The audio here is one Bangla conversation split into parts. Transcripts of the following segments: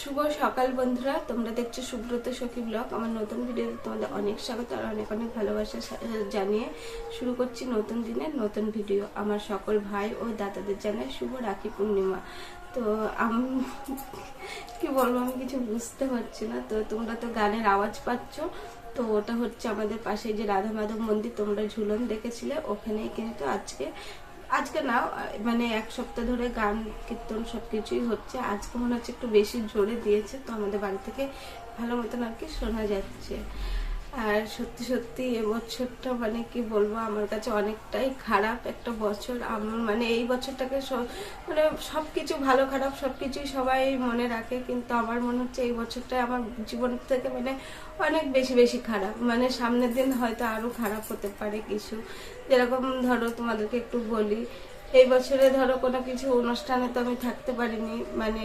শুভ সকাল বন্ধুরা, তোমরা দেখছ সুব্রত সখী ব্লগ। আমার নতুন ভিডিওতে তোমাদের অনেক স্বাগত আর অনেক অনেক ভালোবাসা জানিয়ে শুরু করছি নতুন দিনের নতুন ভিডিও। আমার সকল ভাই ও দাদাদের জানাই শুভ রাখি পূর্ণিমা। তো আমি কি বলব, আমি কিছু বুঝতে পারছি না। তো তোমরা তো গানের আওয়াজ পাচ্ছ। তো ওটা হচ্ছে আমাদের পাশে যে রাধা মাধব মন্দির, তোমরা ঝুলন দেখেছিলে, ওখানেই কিন্তু আজকে আজকে না মানে এক সপ্তাহ ধরে গান, কীর্তন সব কিছুই হচ্ছে। আজকে মনে হচ্ছে একটু বেশি জোরে দিয়েছে, তো আমাদের বাড়ি থেকে ভালো মতন আর কি শোনা যাচ্ছে। আর সত্যি সত্যি এবছরটা মানে কি বলব, আমার কাছে অনেকটাই খারাপ একটা বছর। আমার মানে এই বছরটাকে মানে সব কিছু ভালো খারাপ সব কিছুই সবাই মনে রাখে, কিন্তু আমার মনে হচ্ছে এই বছরটা আমার জীবন থেকে মানে অনেক বেশি বেশি খারাপ। মানে সামনের দিন হয়তো আরও খারাপ হতে পারে কিছু। যেরকম ধরো তোমাদেরকে একটু বলি এই বছরে ধরো কোনো কিছু অনুষ্ঠানে তো আমি থাকতে পারিনি মানে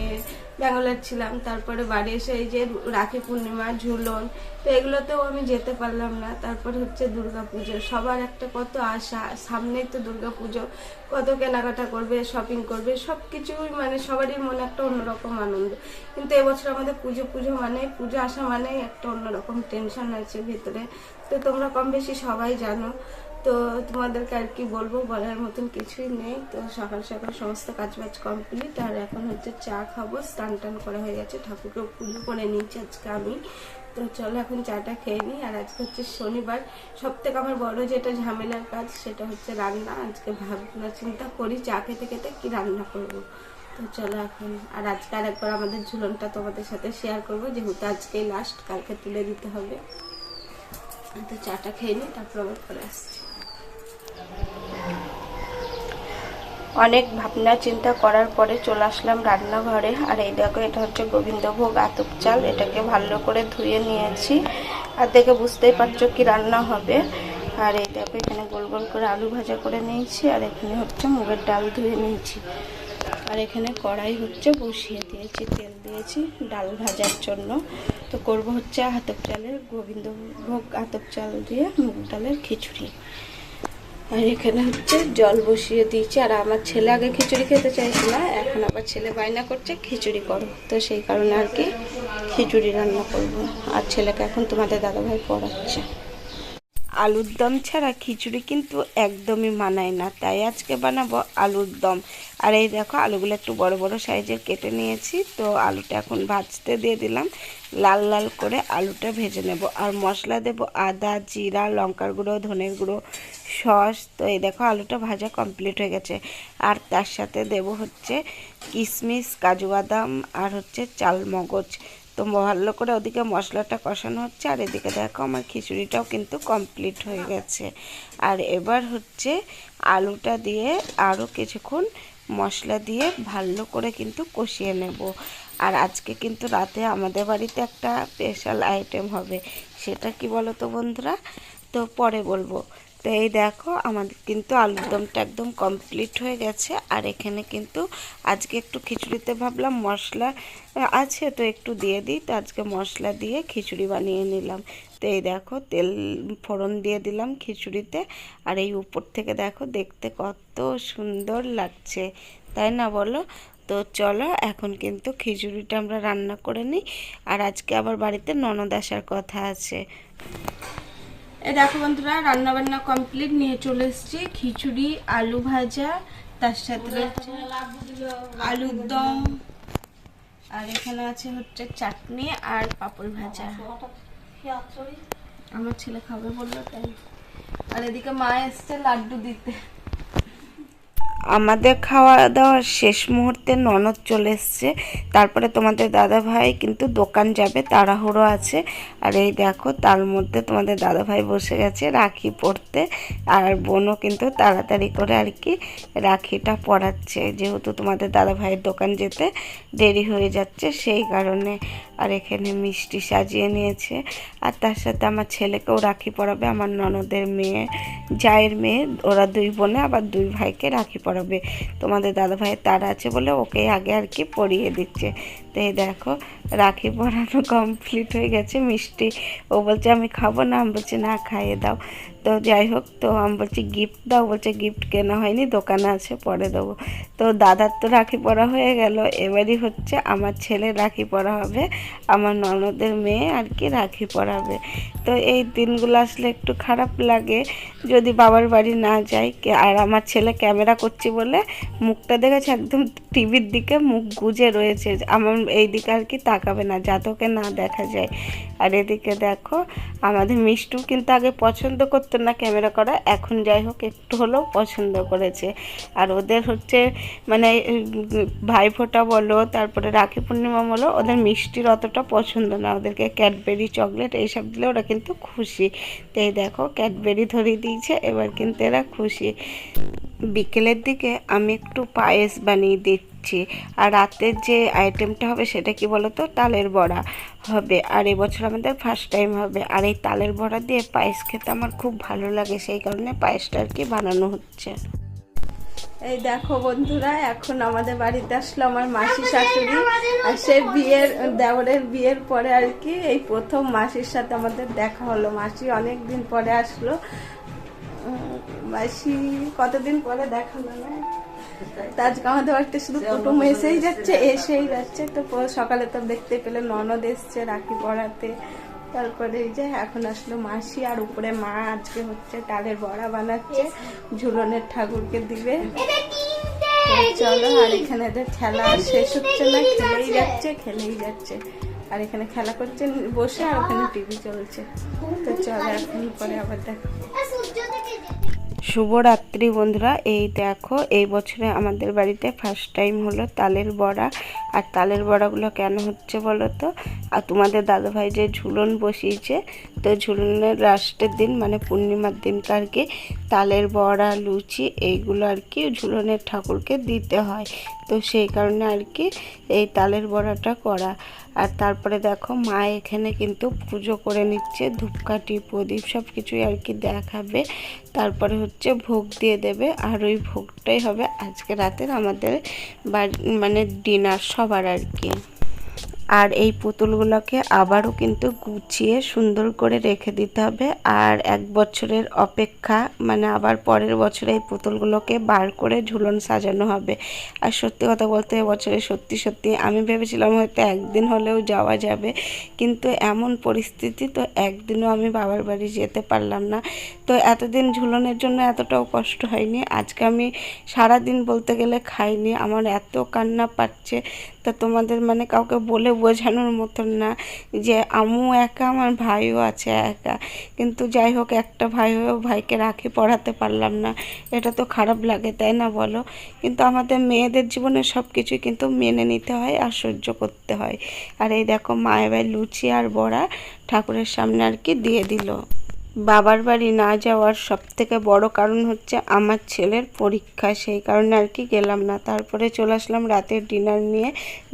ব্যাঙ্গালোর ছিলাম, তারপরে বাড়ি এসে এই যে রাখি পূর্ণিমা, ঝুলন, তো এগুলোতেও আমি যেতে পারলাম না। তারপরে হচ্ছে দুর্গা পুজো সবার একটা কত আশা, সামনেই তো দুর্গা পুজো কত কেনাকাটা করবে শপিং করবে সব কিছুই মানে সবারই মনে একটা অন্যরকম আনন্দ। কিন্তু এবছর আমাদের পুজো পুজো মানে পুজো আসা মানেই একটা অন্যরকম টেনশন আছে ভিতরে। তো তোমরা কম বেশি সবাই জানো। তো তোমাদেরকে আর কি বলব, বলার মতন কিছুই নেই। তো সকাল সকাল সমস্ত কাজবাজ কমপ্লিট আর এখন হচ্ছে চা খাব। স্নান টান করা হয়ে গেছে ঠাকুরকে পুজো করে নিয়েছি আজকে আমি। তো চলো এখন চাটা খেয়ে নিই, আর আজকে হচ্ছে শনিবার। সব থেকে আমার বড় যেটা ঝামেলার কাজ, সেটা হচ্ছে রান্না। আজকে ভাবনা চিন্তা করি চা খেতে খেতে কি রান্না করব। তো চলো এখন, আর আজকে আর একবার আমাদের ঝুলনটা তোমাদের সাথে শেয়ার করব, যেহেতু আজকেই লাস্ট কালকে তুলে দিতে হবে। তো চাটা খেয়ে নিই, তারপর আবার পরে আসছি। অনেক ভাবনা চিন্তা করার পরে চলে আসলাম রান্নাঘরে। আর এই দেখো, এটা হচ্ছে গোবিন্দভোগ আতপ চাল। এটাকে ভালো করে ধুয়ে নিয়েছি। আর দেখে বুঝতেই পারছ কি রান্না হবে। আর এই দেখো, এখানে গোল গোল করে আলু ভাজা করে নিয়েছি। আর এখানে হচ্ছে মুগের ডাল ধুয়ে নিয়েছি। আর এখানে কড়াই হচ্ছে বসিয়ে দিয়েছি, তেল দিয়েছি ডাল ভাজার জন্য। তো করব হচ্ছে আতপ চালের গোবিন্দভোগ আতপ চাল দিয়ে মুগ ডালের খিচুড়ি। আর এখানে হচ্ছে জল বসিয়ে দিয়েছি। আর আমার ছেলে আগে খিচুড়ি খেতে চাইছে না এখন আবার ছেলে বায়না করছে, খিচুড়ি করো। তো সেই কারণে আর কি খিচুড়ি রান্না করব। আর ছেলেকে এখন তোমাদের দাদাভাই পড়াচ্ছে। আলুর দম ছাড়া খিচুড়ি কিন্তু একদমই মানায় না। তাই আজকে বানাবো আলুর দম। আর এই দেখো, আলুগুলো একটু বড় বড় সাইজের কেটে নিয়েছি। তো আলুটা এখন ভাজতে দিয়ে দিলাম। লাল লাল করে আলুটা ভেজে নেব। আর মশলা দেব আদা, জিরা, লঙ্কার গুঁড়ো, ধনের গুঁড়ো, সস। তো এই দেখো, আলুটা ভাজা কমপ্লিট হয়ে গেছে। আর তার সাথে দেব হচ্ছে কিশমিশ কাজু বাদাম, আর হচ্ছে চাল মগজ তো ভালো করে ওদিকে মশলাটা কষানো হচ্ছে, আর এদিকে দেখো আমার খিচুড়িটাও কিন্তু কমপ্লিট হয়ে গেছে। আর এবার হচ্ছে আলুটা দিয়ে আরও কিছুক্ষণ মশলা দিয়ে ভালো করে কিন্তু কষিয়ে নেব। আর আজকে কিন্তু রাতে আমাদের বাড়িতে একটা স্পেশাল আইটেম হবে, সেটা কি বলো তো বন্ধুরা? তো পরে বলব। তো এই দেখো, আমাদের কিন্তু আলুর দমটা একদম কমপ্লিট হয়ে গেছে। আর এখানে কিন্তু আজকে একটু খিচুড়িতে ভাবলাম মশলা আছে তো একটু দিয়ে দিই। তো আজকে মশলা দিয়ে খিচুড়ি বানিয়ে নিলাম। তো এই দেখো, তেল, ফোড়ন দিয়ে দিলাম খিচুড়িতে। আর এই উপর থেকে দেখো, দেখতে কত সুন্দর লাগছে, তাই না বলো? তো চলো, এখন কিন্তু খিচুড়িটা আমরা রান্না করে নিই। আর আজকে আবার বাড়িতে ননদ আসার কথা আছে। এ দেখো বন্ধুরা, রান্নাবান্না কমপ্লিট নিয়ে চলে এসছি খিচুড়ি, আলু ভাজা, তার সাথে আলুর দম, আর এখানে আছে হচ্ছে চাটনি আর পাপড় ভাজা। আমার ছেলে খাবে বলল তাই। আর এদিকে মা এসছে লাড্ডু দিতে। আমাদের খাওয়া দাওয়ার শেষ মুহূর্তে ননদ চলে এসছে। তারপরে তোমাদের দাদা ভাই কিন্তু দোকান যাবে, তাড়াহুড়ো আছে। আর এই দেখো, তার মধ্যে তোমাদের দাদা ভাই বসে গেছে রাখি পরতে। আর বোনও কিন্তু তাড়াতাড়ি করে আর কি রাখিটা পরাচ্ছে। যেহেতু তোমাদের দাদা ভাইয়ের দোকান যেতে দেরি হয়ে যাচ্ছে, সেই কারণে আর এখানে মিষ্টি সাজিয়ে নিয়েছে। আর তার সাথে আমার ছেলেকেও রাখি পরাবে, আমার ননদের মেয়ে, জায়ের মেয়ে। ওরা দুই বোনে, আবার দুই ভাইকে রাখি পরাবে তোমাদের দাদা ভাইয়ের তার আছে বলে ওকে আগে আর কি পড়িয়ে দিচ্ছে। তো এই দেখো, রাখি পরানো কমপ্লিট হয়ে গেছে, মিষ্টি। ও বলছে, আমি খাব না। আমি বলছি, না, খাইয়ে দাও। তো যাই হোক, তো আমি বলছি গিফট দাও। বলছে গিফট কেনা হয়নি, দোকানে আছে, পরে দেবো। তো দাদার তো রাখি পরা হয়ে গেল। এবারই হচ্ছে আমার ছেলে রাখি পরা হবে, আমার ননদের মেয়ে আর কি রাখি পরাবে। তো এই দিনগুলো আসলে একটু খারাপ লাগে, যদি বাবার বাড়ি না যাই। আর আমার ছেলে ক্যামেরা করছি বলে মুখটা দেখেছে একদম টিভির দিকে, মুখ গুজে রয়েছে। আমার এই দিকে আর কি তাকাবে না যাতকে না দেখা যায়। আর এদিকে দেখো, আমাদের মিষ্টু কিন্তু আগে পছন্দ করতো না ক্যামেরা করা, এখন যাই হোক একটু হলেও পছন্দ করেছে। আর ওদের হচ্ছে মানে ভাইফোঁটা বলো, তারপরে রাখি পূর্ণিমা বলো, ওদের মিষ্টির অতটা পছন্দ না। ওদেরকে ক্যাডবেরি, চকলেট এইসব দিলে ওরা কিন্তু খুশি। তো এই দেখো, ক্যাডবেরি ধরিয়ে দিয়েছে, এবার কিন্তু এরা খুশি। বিকেলের দিকে আমি একটু পায়েস বানিয়ে দিচ্ছি। আর রাতের যে আইটেমটা হবে সেটা কি বলতো? তালের বড়া হবে। আর এবছর আমাদের ফার্স্ট টাইম হবে। আর এই তালের বড়া দিয়ে পায়েস খেতে আমার খুব ভালো লাগে। সেই কারণে পায়েসটা আর কি বানানো হচ্ছে। এই দেখো বন্ধুরা, এখন আমাদের বাড়িতে আসলো আমার মাসি শাশুড়ি। আর সে বিয়ের, দেওরের বিয়ের পরে আর কি এই প্রথম মাসির সাথে আমাদের দেখা হলো। মাসি অনেক দিন পরে আসলো। মাসি কতদিন পরে দেখা হলো? না তা আজকে আমাদের বাড়িতে শুধু কুটুম এসেই যাচ্ছে এসেই যাচ্ছে। তো সকালে তো দেখতে পেলে ননদ এসছে রাখি পড়াতে তারপরে এই যে এখন আসলো মাসি আর উপরে মা আজকে হচ্ছে তালের বড়া বানাচ্ছে ঝুলনের ঠাকুরকে দিবে। চলো আর এখানে এদের খেলা শেষ হচ্ছে না খেলেই যাচ্ছে খেলেই যাচ্ছে। আর এখানে খেলা করছে বসে আর ওখানে টিভি চলছে। তো চলো এখন পরে আবার দেখো। শুভরাত্রি বন্ধুরা। এই দেখো, এই বছরে আমাদের বাড়িতে ফার্স্ট টাইম হলো তালের বড়া। আর তালের বড়াগুলো কেন হচ্ছে বলো তো? আর তোমাদের দাদাভাই যে ঝুলন বসিয়েছে, তো ঝুলনের লাস্টের দিন মানে পূর্ণিমার দিনকে আর কি, তালের বড়া, লুচি, এইগুলো আর কি ঝুলনের ঠাকুরকে দিতে হয়। তো সেই কারণে আর কি এই তালের বড়াটা করা। আর তারপরে দেখো মা এখানে কিন্তু পুজো করে নিচ্ছে, ধূপকাঠি, প্রদীপ সব কিছুই আর কি দেখাবে। তারপরে হচ্ছে ভোগ দিয়ে দেবে, আর ওই ভোগটাই হবে আজকে রাতের আমাদের বাড়ি মানে ডিনার সবার আর কি। আর এই পুতুলগুলোকে আবারও কিন্তু গুছিয়ে সুন্দর করে রেখে দিতে হবে। আর এক বছরের অপেক্ষা মানে আবার পরের বছরে এই পুতুলগুলোকে বার করে ঝুলন সাজানো হবে। আর সত্যি কথা বলতে বছরে সত্যি সত্যি আমি ভেবেছিলাম হয়তো একদিন হলেও যাওয়া যাবে। কিন্তু এমন পরিস্থিতি তো একদিনও আমি বাবার বাড়ি যেতে পারলাম না। তো এতদিন ঝুলনের জন্য এতটাও কষ্ট হয়নি। আজকে আমি সারা দিন বলতে গেলে খাইনি। আমার এত কান্না পাচ্ছে। তা তোমাদের মানে কাউকে বলে বোঝানোর মতন না যে আমু একা, আমার ভাইও আছে একা। কিন্তু যাই হোক, একটা ভাই হয়েও ভাইকে রাখি, পড়াতে পারলাম না। এটা তো খারাপ লাগে, তাই না বলো? কিন্তু আমাদের মেয়েদের জীবনে সব কিছুই কিন্তু মেনে নিতে হয় আর সহ্য করতে হয়। আর এই দেখো, মায়ের ভাই লুচি আর বড়া ঠাকুরের সামনে আর কি দিয়ে দিল। বাবার বাড়ি না যাওয়ার সব থেকে বড় কারণ হচ্ছে আমার ছেলের পরীক্ষা। সেই কারণে আর কি গেলাম না। তারপরে চলে আসলাম রাতের ডিনার নিয়ে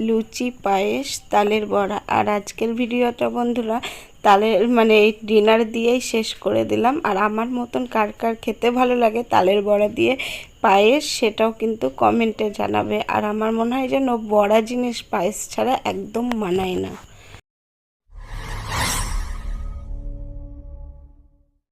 লুচি, পায়েস, তালের বড়া। আর আজকের ভিডিওটা বন্ধুরা তালের মানে এই ডিনার দিয়েই শেষ করে দিলাম। আর আমার মতন কার কার খেতে ভালো লাগে তালের বড়া দিয়ে পায়েস সেটাও কিন্তু কমেন্টে জানাবে। আর আমার মনে হয় যেন বড়া জিনিস পায়েস ছাড়া একদম মানায় না।